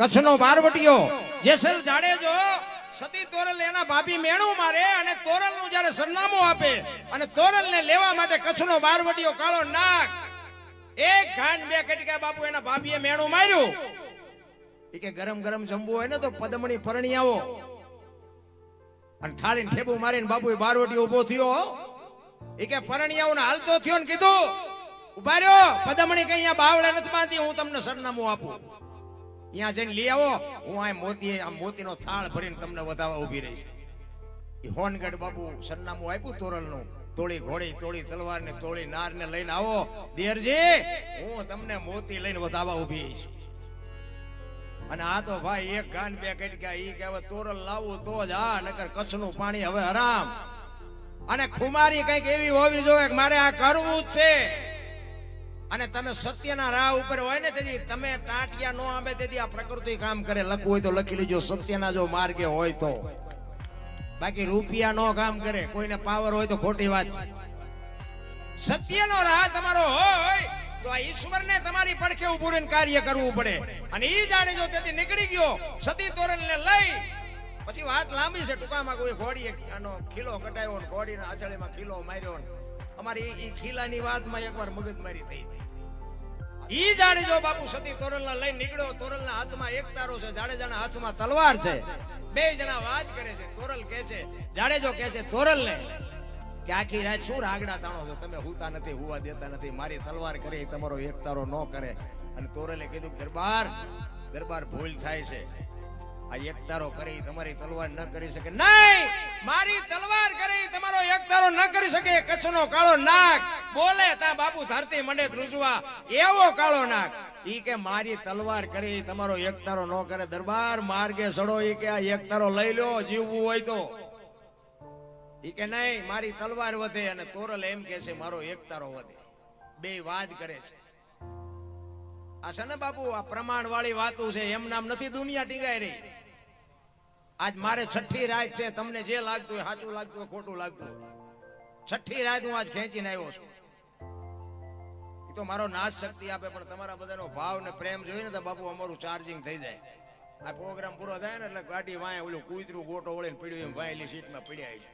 કચ્છનો બારવટીયો જેસલ જાડેજો સતી તોરલ એના ભાભી મેણું મારે અને તોરલનું જયારે સરનામું આપે અને તોરલ ને લેવા માટે કચ્છનો બારવટીયો કાળો નાક એક ઘાન બે કટકા બાપુ એના ભાભીએ મેણું માર્યું. કે ગરમ ગરમ જમવું હોય ને તો પદમણી પરણી આવો. અને થાળીને ઠેબુ મારીને બાપુ બારવટી ઊભો થયો એ કે પરણિયાઓ ને હાલતો થયો ને કીધું, ઊભા રહ્યો, પદમણી કઈ બાવળે નથી બાંધી હું તમને સરનામું આપું. અહીંયા જઈને લઈ આવો. હું આ મોતી આ મોતીનો થાળ ભરીને તમને વધાવવા ઊભી રહીશ એ હોનગઢ બાપુ સરનામું આપ્યું તોરલનું. તોળી ઘોડી તોળી તલવાર ને તોળી નાર ને લઈને આવો. દેરજી હું તમને મોતી લઈને વધાવવા ઊભી રહીશ અને આ તો ભાઈ એક ગાન બે કટકા ઈ કે હવે તોરલ લાવવું તો જ આ, નકર કચ્છનું પાણી હવે હરામ. અને ખુમારી કંઈક એવી હોવી જોઈએ મારે આ કરવું જ છે. અને તમે સત્યના રાહ ઉપર હોય ને તેથી તમે ટાંટિયા નો આંબે તેથી આ પ્રકૃતિ કામ કરે. લખવું હોય તો લખી લેજો, સત્યના જો માર્ગે હોય તો. બાકી રૂપિયા નો કામ કરે, કોઈને પાવર હોય તો ખોટી વાત છે. સત્યનો રાહ તમારો હોય તો આ ઈશ્વરને તમારી પડખે ઉભું રહીને કાર્ય કરવું પડે. અને એ જાણે જો તેથી નીકળી ગયો, સતી તોરણને લઈ, પછી વાત લાંબી છે ટૂંકામાં કોઈ ઘોડી આનો ખીલો કટાયો ઘોડીના આચળીમાં ખીલો માર્યો અમારી એ ખીલાની વાતમાં એકવાર મગજમારી થઈ હતી ઈ જાણે જો બાપુ સતી તોરલના લઈને નીકળ્યો તોરલના હાથમાં એક તારો છે, જાડેજાના હાથમાં તલવાર છે. બે જણા વાત કરે છે, તોરલ કહે છે, જાડેજો કહે છે, તોરલને કે આખી રાત શું રાગડા તાણો છો? તમે હુતા નથી, હુવા દેતા નથી, મારી તલવાર કરે તમારો એક તારો ન કરે. અને તોરલે કીધું કે, દરબાર દરબાર ભૂલ થાય છે. આ એક તારો કરે તમારી તલવાર ન કરી શકે. નહીં! મારી તલવાર કરી તમારો એક તારો ન કરી શકે, કચ્છનો કાળો નાગ. બોલે તા બાપુ, ધરતી મંડે ધ્રુજવા એવો કાળો નાગ. ઈ કે મારી તલવાર કરી તમારો એક તારો ન કરે. દરબાર માર્ગે સડો ઈ કે આ એક તારો લઈ લો જીવવું હોય તો. ઈ કે નહીં, મારી તલવાર વધે અને તોરલ એમ કે છે, મારો એક તારો વધે. બે વાત કરે છે. આ છે ને બાપુ, આ પ્રમાણ વાળી વાતો છે, એમ નામ નથી દુનિયા ટીંગાઈ રહી. આજ મારે છઠ્ઠી રાત છે, તમને જે લાગતું હોય, સાચું લાગતું હોય, ખોટું લાગતું છઠ્ઠી રાત હું આજ ખેંચીને આવ્યો છું. એ તો મારો નાશ શક્તિ આપે, પણ તમારા બધાનો ભાવ ને પ્રેમ જોઈને તો બાપુ અમારું ચાર્જિંગ થઈ જાય. આ પ્રોગ્રામ પૂરો થાય ને એટલે ગાડી વાય ઓલું કુતરું ગોટો વળીને પીડ્યું એમ વાયેલી સીટમાં પીડ્યા છે.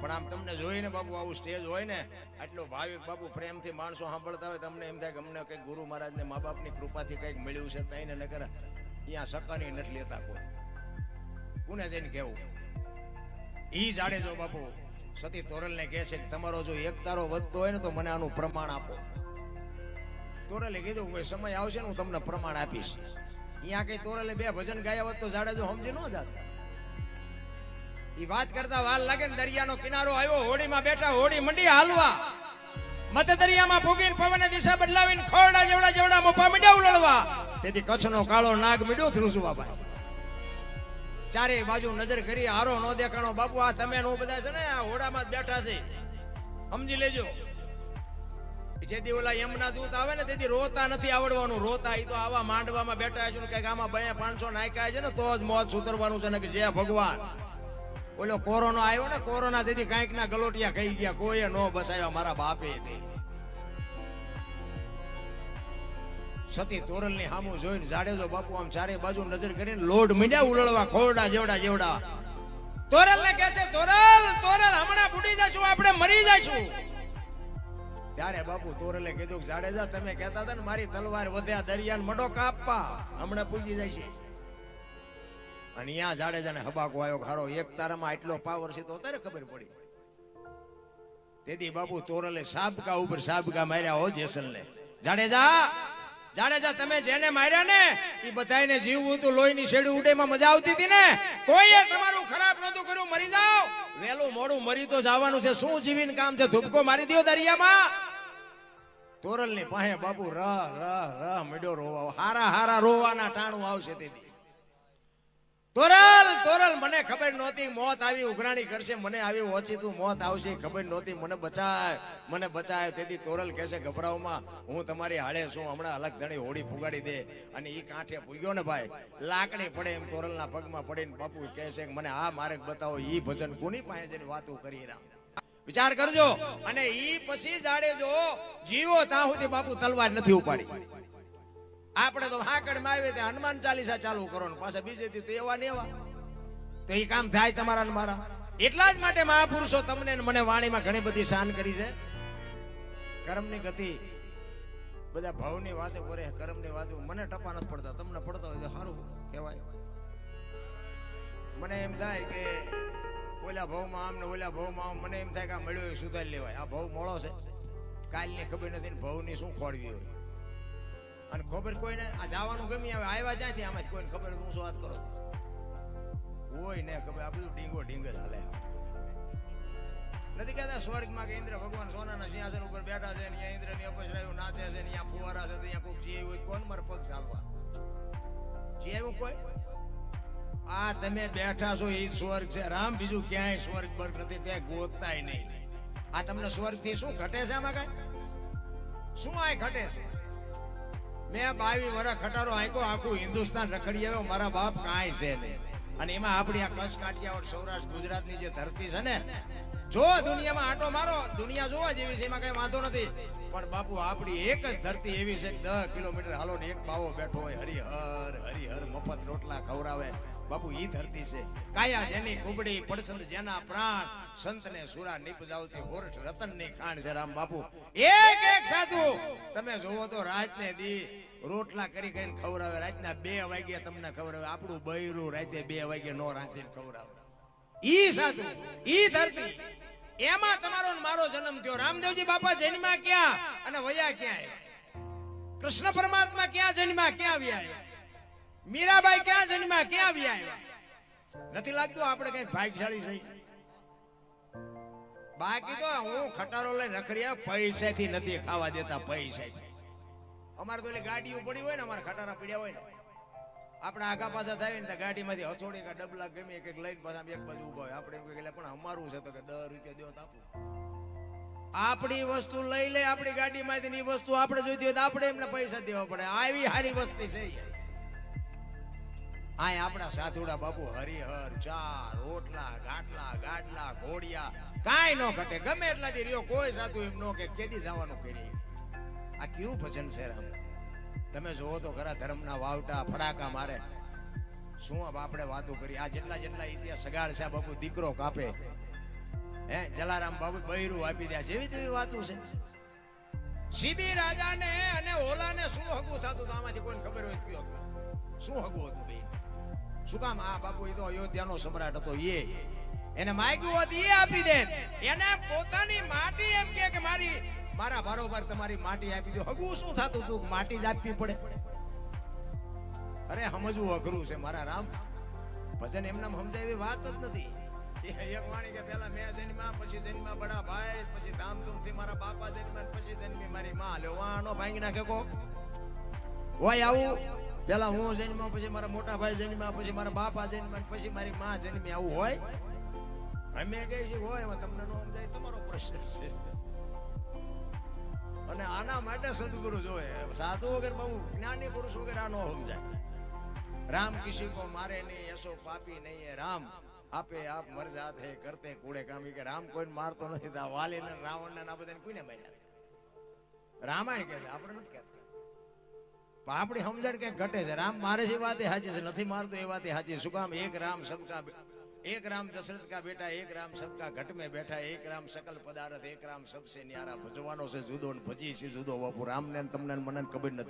પણ આમ તમને જોઈને બાપુ આવું સ્ટેજ હોય ને, આટલો ભાવિક બાપુ પ્રેમથી માણસો સાંભળતા હોય, તમને એમ થાય કે અમને કંઈક ગુરુ મહારાજને મા બાપની કૃપાથી કંઈક મળ્યું છે તઈને નકર અહીંયા સકાની નથી લેતા કોઈ. કોને જઈને કેવું ઈ જાડે જો બાપુ, સતી તોરલને કહે છે તમારો જો એક તારો વધતો હોય ને તો મને આનું પ્રમાણ આપો. તોરલે કીધું કે સમય આવશે ને હું તમને પ્રમાણ આપીશ. અહીંયા કઈ તોરલે બે ભજન ગાયા હોત તો જાડે જો સમજી ન જાત. ઈ વાત કરતા વાલ લાગે ને દરિયાનો કિનારો આવ્યો, હોડીમાં બેઠા, હોડી મંડી હાલવા. મત દરિયામાં ભૂગીને પવન દિશા બદલાવીને ખોરડા જેવડા જેવડા મોપા મંડ્યા ઉલળવા. તેથી કચ્છનો કાળો નાગ મીડ્યો ધ્રુસુ બાપા ચારે બાજુ નજર કરી હારો નો દેખાણો. બાપુ, આ તમે નો બધા છે ને, આ હોડામાં બેઠા છે. સમજી લેજો. જેથી ઓલા યમના દૂત આવે ને, તેથી રોતા નથી આવડવાનું. રોતા એ તો આવા માંડવામાં બેઠા છે ને કંઈક આમાં બે પાંચસો નાખ્યા છે ને, તો જ મોત સુધરવાનું છે ને, કે જે ભગવાન. ઓલો કોરોના આવ્યો ને, કોરોના તેથી કાંઈક ના ગલોટિયા કહી ગયા. કોઈએ નો બસાવ્યા, મારા બાપે તે. સતી તોરલની સામું જોઈને જાડેજો બાપુ આમ ચારે બાજુ નજર કરીને લોડ મીંડ્યા ઉલળવા, ખોરડા જેવડા જેવડા. તોરલ ને કે છે, તોરલ તોરલ, હમણાં બુડી જશું, આપણે મરી જશું. ત્યારે બાપુ તોરલે કીધું જાડેજા, તમે કહેતા હતા ને, મારી તલવાર વધ્યા, દરિયાને મડો કાપવા, હમણાં પૂજી જશે. અને અહીંયા જાડેજાને હબાકો આવ્યો ખારો એક તારામાં આટલો પાવર છે તો અત્યારે ખબર પડી. તેથી બાપુ તોરલે સાબકા ઉપર સાબકા માર્યા હો જેસલને જાડેજા જાડેજા તમે જેને માર્યા ને એ બધાને જીવવું તું લોહીની શેડી ઉડેમાં મજા આવતી હતી ને? કોઈએ તમારું ખરાબ નહોતું કર્યું, મરી જાઓ. વેલું મોડું મરી તો જવાનું છે. શું જીવીને કામ છે? ધૂપકો મારી દો દરિયામાં. તોરલની પાસે બાપુ રહ રહ રહ મેડો રોવા હારા હારા રોવાના ટાણું આવશે તેથી. તોરલ તોરલ, મને ખબર નહોતી, મોત આવી, ઉઘરાણી કરશે, મને આવી ઓછી તું મોત આવશે, ખબર નહોતી, મને બચાય મને બચાય. તેથી તોરલ કહેશે, ગભરાવમાં, હું તમારી હાડે છું, હમણાં અલગ ધણી હોડી ફુગાડી દે. અને એ કાંઠે પૂગ્યો ને ભાઈ, લાકડી પડે એમ તોરલના પગમાં પડીને બાપુ કહેશે કે મને આ માર્ગ બતાવો, ઈ ભજન કોની પાસે જઈને વાતો કરી રહ્યા? વિચાર કરજો. અને ઈ પછી જાડે જો જીવો ત્યાં સુધી બાપુ તલવાર નથી ઉપાડી. આપણે તો હાકડમાં આવે ત્યાં હનુમાન ચાલીસા ચાલુ કરો ને પાછા બીજેથી તો એવા ને એવા. તો એ કામ થાય તમારા ને મારા. એટલા જ માટે મહાપુરુષો તમને મને વાણીમાં ઘણી બધી શાન કરી છે. કર્મની ગતિ. બધા ભાવની વાતે કરે કર્મની વાતે મને ટપા નથી પડતા, તમને પડતા હોય તો સારું કહેવાય. મને એમ થાય કે ઓલા ભાવમાં આમ ને ઓલા ભાવમાં આમ, મને એમ થાય કે આ મળ્યો એ સુધારી લેવાય. આ ભાવ મોળો છે. કાલની ખબર નથી ને ભાવની શું ખોળવી હોય. અને ખબર કોઈને આ જવાનું ગમી આવે, આવ્યા જ્યાંથી આમાં કોઈને ખબર હું શું વાત કરો હોય ને, ખબર, આ બધું ડીંગો ડીંગ જ હાલે. નથી કહેતા સ્વર્ગમાં કે ઇન્દ્ર ભગવાન સોનાના સિંહાસન ઉપર બેઠા છે ને અહીંયા ઇન્દ્રની અપસરાયું નાચે છે ને અહીંયા ફુવારા છે, અહીંયા કોઈક જીવ હોય કોણ મારે પગ ચાલવા? જીવ્યું કોઈ? આ તમે બેઠા છો એ સ્વર્ગ છે. રામ બીજું ક્યાંય સ્વર્ગ બર્ગ નથી ક્યાંય ગોતતાય નહીં. આ તમને સ્વર્ગથી શું ઘટે છે આમાં કઈ? શું આ ઘટે છે? મેં બાવી વર્ષ ખટારો આંકો આખું હિન્દુસ્તાન રખડી આવ્યો, મારા બાપ કાંઈ છે અને એમાં આપણી આ કચ્છ કાઠિયાવાડ સૌરાષ્ટ્ર ગુજરાતની જે ધરતી છે ને, જો દુનિયામાં આટો મારો, દુનિયા જોવા જેવી છે, એમાં કઈ વાંધો નથી. પણ બાપુ, આપણી એક જ ધરતી એવી છે દસ કિલોમીટર હાલો ને એક બાવો બેઠો હોય, હરિહર હરિહર, મફત રોટલા ખવડાવે. બાપુ, ઈ ધરતી છે. કાયા જેની કુબડી પડસંદ જેના પ્રાણ સંતને સુરા નિપજાવતી હોરઠ રતનની ખાણ છે રામ બાપુ. એક એક સાધુ. તમે જોવો તો રાત ને દી રોટલા કરી કરીને ખવડાવે. રાતના બે વાગ્યે તમને ખવડાવે. આપણું બૈરું રાતે બે વાગ્યે નો રાંધીને ખવડાવે. ઈ સાધુ, ઈ ધરતી. એમાં તમારો મારો જન્મ થયો. રામદેવજી બાપા જન્મા ક્યાં? અને વયા ક્યાં? કૃષ્ણ પરમાત્મા ક્યાં જન્મા ક્યાં આવ્યા મીરાબાઈ ક્યાં જન્મા ક્યાં આવ્યા નથી લાગતું આપણે કઈ ભાગશાળી છે? બાકી તો હું ખટારો લઈને રખડ્યા પૈસાથી નથી ખાવા દેતા, પૈસાથી. અમારે તો ગાડીઓ પડી હોય ને, અમારે ખટારા પડ્યા હોય ને. આપણે આગા પાછા થાય ને ગાડીમાંથી હચોડી કે ડબલા ગમે એક લઈને પાછા એક બાજુ ઊભા હોય. આપણે એમ પણ અમારું છે તો કે દસ રૂપિયા દો આપું. આપણી વસ્તુ લઈ લે, આપણી ગાડીમાંથી ની વસ્તુ આપણે જોઈતી હોય તો આપણે એમને પૈસા દેવા પડે. આવી સારી વસ્તી છે. આય આપણા સાધુડા બાપુ હરિહર, ચાર, રોટલા, ગાટલા, ગાડલા, ઘોડિયા. કાંઈ નો ઘટે. ગમે એટલા દી રહ્યો, કોઈ સાધુ એમ નો કે કેદી જવાનું કરી. આ કેવું ભજન છે રામ? તમે જોવો તો ખરા ધર્મના વાવટા, ફડાકા મારે. શું આપણે વાતો કરી? આ જેટલા જેટલા ઇતિહાસ સગાડ છે બાપુ દીકરો કાપે. હે, જલારામ બાબુ બૈરું આપી દે. જેવી તેવી વાતો છે. સીબી રાજાને અને ઓલાને શું હગું થતું? આમાંથી કોઈને ખબર હોય કયો. શું હગું હતું બે? શું કામ? આ બાપુ એ તો અયોધ્યાનો સમ્રાટ હતો, એ. એને માગ્યું હોત, એ આપી દે એને પોતાની માટી એમ કે મારી, મારા બરોબર તમારી માટી આપી દો. હગું શું થતું હતું માટી જ આપવી પડે. અરે, સમજવું અઘરું છે, મારા રામ. ભજન એમને સમજાય એવી વાત જ નથી. એક વાણી કે પેલા મેં જન્મ્યા, પછી જન્મ્યા બડા ભાઈ, પછી ધામધૂમથી મારા બાપા જન્મ્યા, પછી જન્મી મારી માં. લેવાનો વાનો ભાંગી નાખે કો હોય આવું. પેલા હું જન્મ પછી મારા મોટા ભાઈ જન્મ પછી મારા બાપા જન્મ પછી મારી માં જન્મી. આવું હોય? અમે કહીએ છીએ, હોય એમાં તમને નો સમજાય, તમારો પ્રશ્ન છે. અને આના માટે સદગુરુ જોવે. સાધુ વગર બહુ જ્ઞાની પુરુષ વગર આ નો સમજાય. રામ કિસી કો મારે નહીં, એસો પાપી નહીં એ રામ, આપે આપ મરજા હે, કરતે કૂડે કામી કે રામ કોઈને મારતો નથી. વાલી ને રાવણ ને આ બધાને કોઈને માર્યા? રામાયણ કે આપણે નથી કહેતા. પણ આપણી સમજણ કે ઘટે છે. રામ મારે છે વાતે હાજી છે, નથી મારતો એ વાતે સાચી શું કામ? એક રામ સબકા એક રામ દશરથ કા બેટા, એક રામ સબકા ઘટ में બેઠા, એક રામ સકલ પદાર્થ, એક રામ સબસે ન્યારા ભજવાનો છે, જુદો ને ભજી છે, જુદો બાપુ. રામને ને તમને મને ખબર નથી.